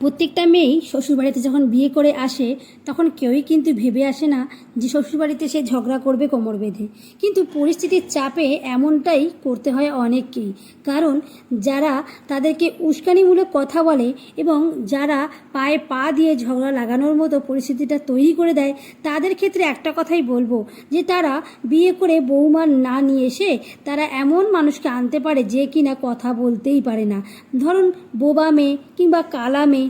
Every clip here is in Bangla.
প্রত্যেকটা মেয়েই শ্বশুরবাড়িতে যখন বিয়ে করে আসে, তখন কেউই কিন্তু ভেবে আসে না যে শ্বশুরবাড়িতে সে ঝগড়া করবে কোমর বেঁধে। কিন্তু পরিস্থিতির চাপে এমনটাই করতে হয় অনেককেই। কারণ যারা তাদেরকে উস্কানিমূলক কথা বলে এবং যারা পায়ে পা দিয়ে ঝগড়া লাগানোর মতো পরিস্থিতিটা তৈরি করে দেয়, তাদের ক্ষেত্রে একটা কথাই বলব যে তারা বিয়ে করে বৌমা না নিয়ে এসে তারা এমন মানুষকে আনতে পারে যে কিনা কথা বলতেই পারে না। ধরুন বোবা মেয়ে কিংবা কালা মেয়ে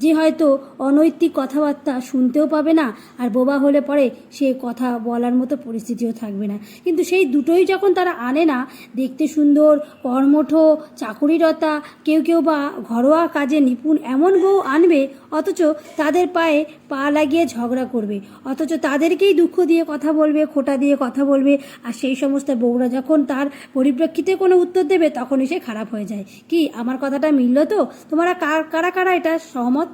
যে হয়তো অনৈতিক কথাবার্তা শুনতেও পাবে না আর বোবা হলে পরে সে কথা বলার মতো পরিস্থিতিও থাকবে না। কিন্তু সেই দুটোই যখন তারা আনে না, দেখতে সুন্দর, কর্মঠ, চাকুরিরতা, কেউ কেউ বা ঘরোয়া কাজে নিপুণ এমন বউ আনবে, অথচ তাদের পায়ে পা লাগিয়ে ঝগড়া করবে, অথচ তাদেরকেই দুঃখ দিয়ে কথা বলবে, খোটা দিয়ে কথা বলবে, আর সেই সমস্ত বউরা যখন তার পরিপ্রেক্ষিতে কোনো উত্তর দেবে, তখনই সে খারাপ হয়ে যায়। কি, আমার কথাটা মিলল তো? তোমরা কারা কারা এটা সহমত?